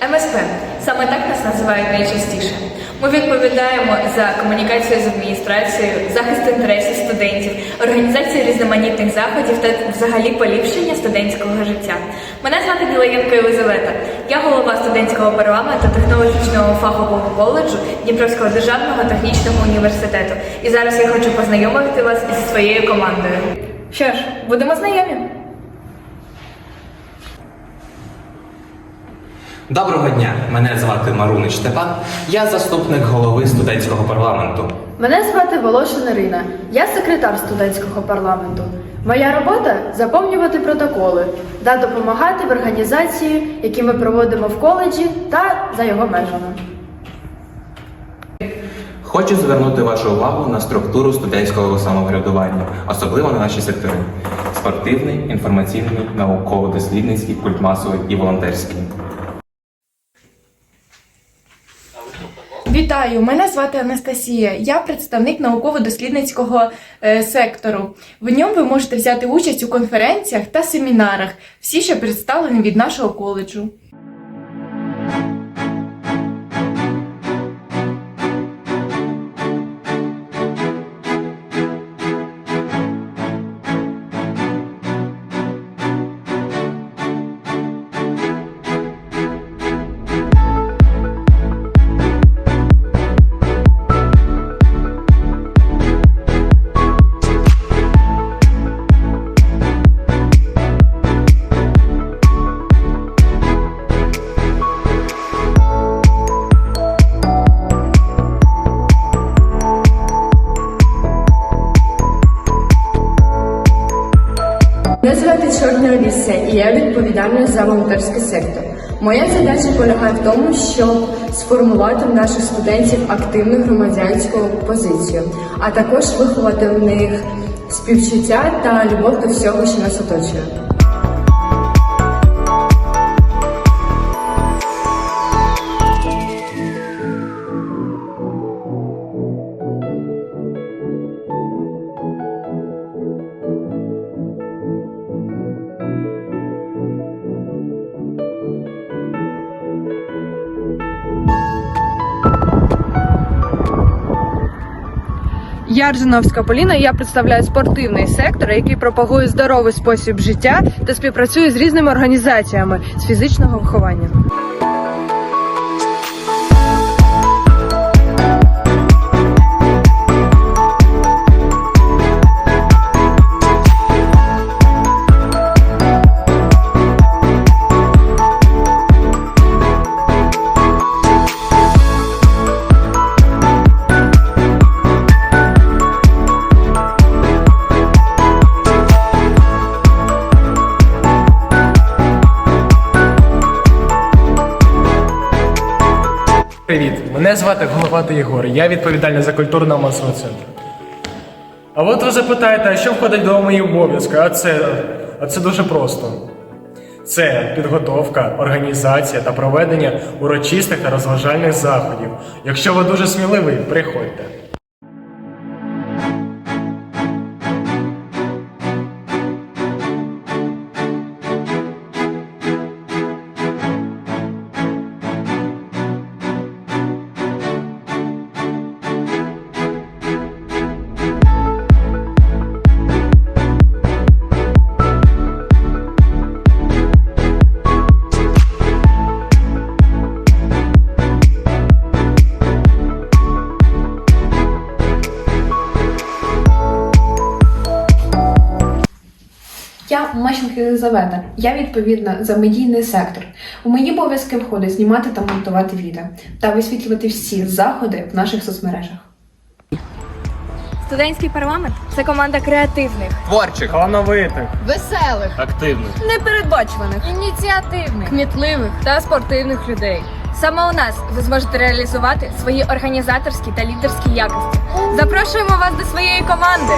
МСП саме так нас називають найчастіше. Ми відповідаємо за комунікацію з адміністрацією, захист інтересів студентів, організацію різноманітних заходів та взагалі поліпшення студентського життя. Мене звати Білоєнко Єлизавета. Я голова студентського парламенту технологічного фахового коледжу Дніпровського державного технічного університету. І зараз я хочу познайомити вас зі своєю командою. Що ж, будемо знайомі. Доброго дня! Мене звати Марунич Степан. Я заступник голови студентського парламенту. Мене звати Волошин Ірина. Я секретар студентського парламенту. Моя робота заповнювати протоколи та допомагати в організації, які ми проводимо в коледжі та за його межами. Хочу звернути вашу увагу на структуру студентського самоврядування, особливо на наші сектори: спортивний, інформаційний, науково-дослідницький, культмасовий і волонтерський. Вітаю, мене звати Анастасія. Я представник науково-дослідницького е, сектору. В ньому ви можете взяти участь у конференціях та семінарах, всі ще представлені від нашого коледжу. Мене звати Чорна Аліса, і я відповідальна за волонтерський сектор. Моя задача полягає в тому, щоб сформувати в наших студентів активну громадянську позицію, а також виховати в них співчуття та любов до всього, що нас оточує. Я Ржиновська Поліна. Я представляю спортивний сектор, який пропагує здоровий спосіб життя та співпрацює з різними організаціями з фізичного виховання. Привіт, мене звати Головатий Єгор. Я відповідальний за культурно масовий центр. А от ви запитаєте, а що входить до моїх обов'язків? А це, а це дуже просто. Це підготовка, організація та проведення урочистих та розважальних заходів. Якщо ви дуже сміливий, приходьте. Я Мащенко Єлизавета. Я відповідна за медійний сектор. У мої обов'язки входить знімати та монтувати відео та висвітлювати всі заходи в наших соцмережах. Студентський парламент це команда креативних, Творчих! Талановитих! Веселих, Активних! непередбачуваних, ініціативних, кмітливих та спортивних людей. Саме у нас ви зможете реалізувати свої організаторські та лідерські якості. Запрошуємо вас до своєї команди.